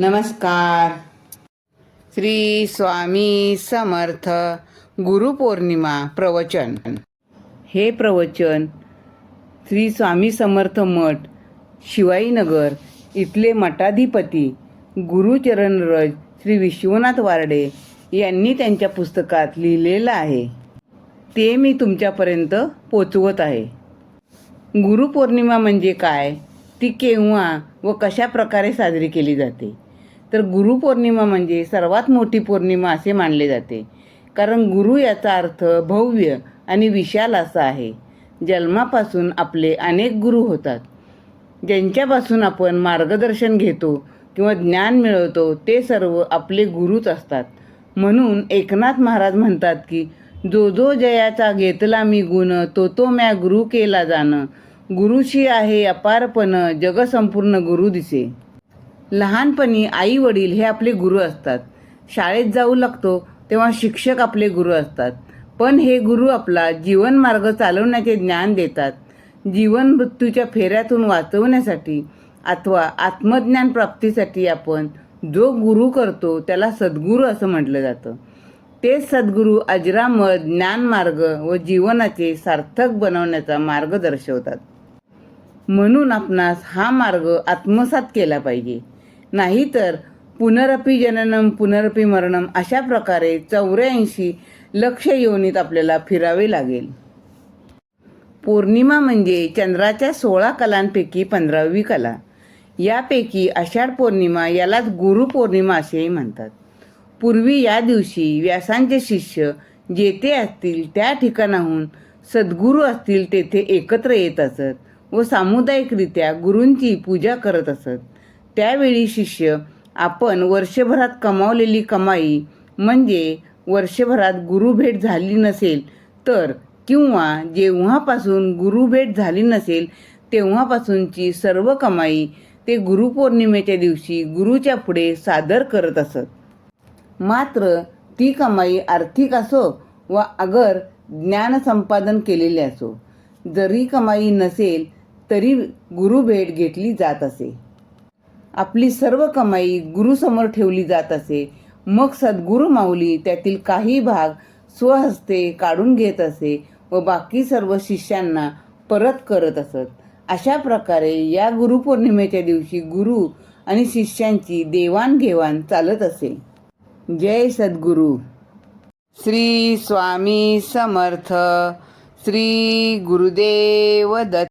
नमस्कार. श्री स्वामी समर्थ गुरुपौर्णिमा प्रवचन. हे प्रवचन श्री स्वामी समर्थ मठ शिवाईनगर इथले मठाधिपती गुरुचरणरज श्री विश्वनाथ वारडे यांनी त्यांच्या पुस्तकात लिहिलेलं आहे. ते मी तुमच्यापर्यंत पोचवत आहे. गुरुपौर्णिमा म्हणजे काय? ती केव्हा व कशा प्रकारे साजरी केली जाते? तर गुरुपौर्णिमा म्हणजे सर्वात मोठी पौर्णिमा असे मानले जाते. कारण गुरु याचा अर्थ भव्य आणि विशाल असा आहे. जन्मापासून आपले अनेक गुरु होतात. ज्यांच्यापासून आपण मार्गदर्शन घेतो किंवा ज्ञान मिळवतो ते सर्व आपले गुरुच असतात. म्हणून एकनाथ महाराज म्हणतात की जो जो जयाचा घेतला मी गुण तो तो म्या गुरु केला जाणं. गुरुशी आहे अपारपण जग संपूर्ण गुरु दिसे. लहानपणी आई वडील हे आपले गुरु असतात. शाळेत जाऊ लागतो तेव्हा शिक्षक आपले गुरु असतात. पण हे गुरु आपला जीवनमार्ग चालवण्याचे ज्ञान देतात. जीवन मृत्यूच्या फेऱ्यातून वाचवण्यासाठी अथवा आत्मज्ञान प्राप्तीसाठी आपण जो गुरु करतो त्याला सद्गुरू असं म्हटलं जातं. तेच सद्गुरू अजरामर ज्ञानमार्ग व जीवनाचे सार्थक बनवण्याचा मार्ग दर्शवतात. म्हणून आपणास हा मार्ग आत्मसात केला पाहिजे. नाहीतर पुनरपी जननम पुनरपी मरणम अशा प्रकारे चौऱ्याऐंशी लक्ष योनीत आपल्याला फिरावे लागेल. पौर्णिमा म्हणजे चंद्राच्या सोळा कलांपैकी पंधरावी कला. यापैकी आषाढ पौर्णिमा यालाच गुरुपौर्णिमा असेही म्हणतात. पूर्वी या दिवशी व्यासांचे शिष्य जेथे असतील त्या ठिकाणाहून सद्गुरू असतील तेथे एकत्र येत असत व सामुदायिकरित्या गुरूंची पूजा करत असत. त्यावेळी शिष्य आपण वर्षभरात कमावलेली कमाई म्हणजे वर्षभरात गुरुभेट झाली नसेल तर किंवा जेव्हापासून गुरुभेट झाली नसेल तेव्हापासूनची सर्व कमाई ते गुरुपौर्णिमेच्या दिवशी गुरुच्या पुढे सादर करत असत. मात्र ती कमाई आर्थिक असो वा अगर ज्ञान संपादन केलेले असो जरी कमाई नसेल तरी गुरुभेट घेतली जात असे. आपली सर्व कमाई गुरुसमोर ठेवली जात असे. मग सद्गुरू माऊली त्यातील काही भाग स्वहस्ते काढून घेत असे व बाकी सर्व शिष्यांना परत करत असत. अशा प्रकारे या गुरुपौर्णिमेच्या दिवशी गुरु आणि शिष्यांची देवाणघेवाण चालत असे. जय सद्गुरू. श्री स्वामी समर्थ. श्री गुरुदेव दत्त.